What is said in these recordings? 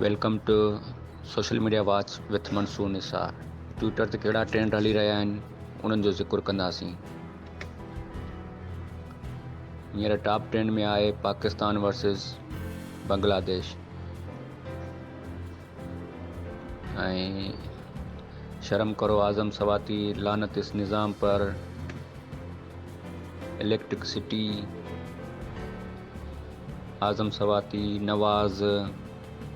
Welcome to social media watch with Mansoor Nisar Twitter ते कहिड़ा trend हली रहिया आहिनि उन्हनि जो ज़िक्र कंदासीं हींअर टॉप ट्रेंड में आहे पाकिस्तान वर्सेस बांग्लादेश। शर्म करो आज़म सवाती लानत इस निज़ाम पर। इलेक्ट्रिसिटी आज़म सवाती नवाज़।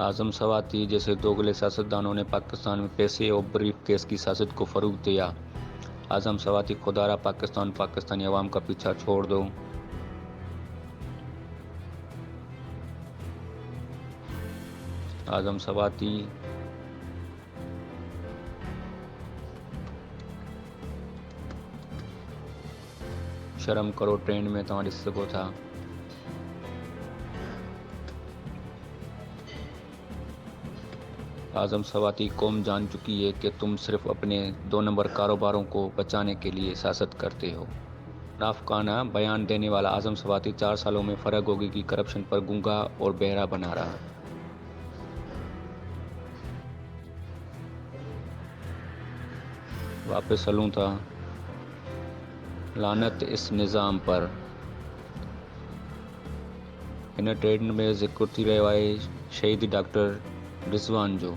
आज़म सवाती जैसे दोगले सियासतदानों ने पाकिस्तान में पैसे और ब्रीफ केस की सियासत को फ़रूग दिया। आज़म सवाती, खुदारा पाकिस्तान, पाकिस्तानी अवाम का पीछा छोड़ दो। आज़म सवाती, शर्म करो ट्रेंड में ॾिसी सघो था। आज़म सवाती कौम जान चुकी है कि तुम सिर्फ़ अपने दो नंबर कारोबारों को बचाने के लिए सियासत करते हो। नाफकाना बयान देने वाला आज़म सवाती चार सालों में फ़र्क होगी कि करप्शन पर गूँगा और बहरा बना रहा। है वापस हलूं था। लानत इस निज़ाम पर। हिन ट्रेंड में ज़िक्र थी रहियो आहे शहीद डॉक्टर रिज़वान जो।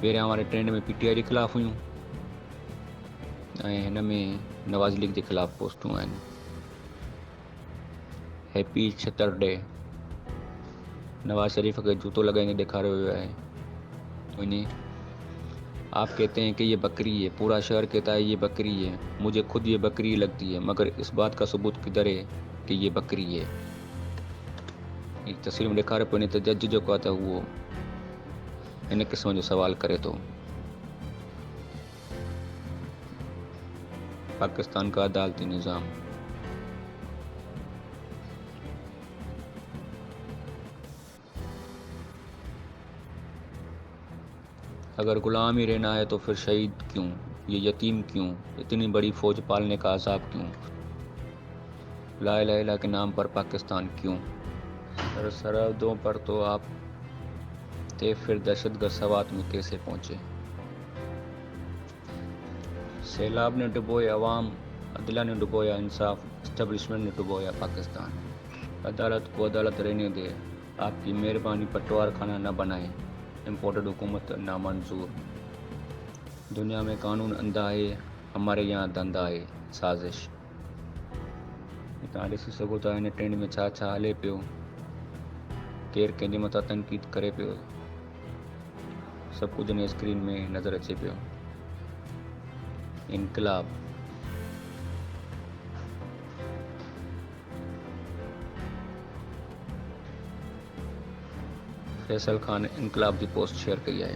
पहिरियाँ वारे ट्रेंड में पीटीआई जे ख़िलाफ़ु हुयूं ऐं हिन में नवाज़ लीग जे ख़िलाफ़ु पोस्टूं आहिनि हैप्पी छतरडे नवाज़ शरीफ खे जूतो लॻाईंदे ॾेखारियो वियो आहे वञे आप कहते हैं कि ये बकरी है, पूरा शहर कहता है ये बकरी है। मुझे खुद ये बकरी लगती है, मगर इस बात का सबूत किधर है कि ये बकरी है? तस्वीर में ॾेखारे पियो त जज जेको आहे त उहो हिन क़िस्म जो सवाल करे थो पाकिस्तान का अदालती निज़ाम। अगर गुलाम ही रहना है तो फिर शहीद क्यों? ये यतीम क्यों? इतनी बड़ी फौज पालने का अजाब क्यों? ला इलाहा के नाम पर पाकिस्तान क्यों? सरहदों पर तो आप थे फिर दहशतगर्द सवात में कैसे पहुँचे। सैलाब ने डुबोया अवाम अदला ने डुबोया इंसाफ इस्टबलिशमेंट ने डुबोया पाकिस्तान। अदालत को अदालत रहने दे, आपकी मेहरबानी पटवार खाना न बनाए इम्पोर्टेड हुकूमत नामंजूर दुनिया में कानून अंधा है, हमारे यहाँ धंधा है, साज़िश। तव्हां ॾिसी सघो था हिन ट्रेंड में छा छा हले पियो केरु कंहिंजे मथां तनक़ीद करे पियो सब कुछ ने स्क्रीन में नज़र अचे पियो इनकलाब। फैसल खान इनकलाब की पोस्ट शेयर कई है।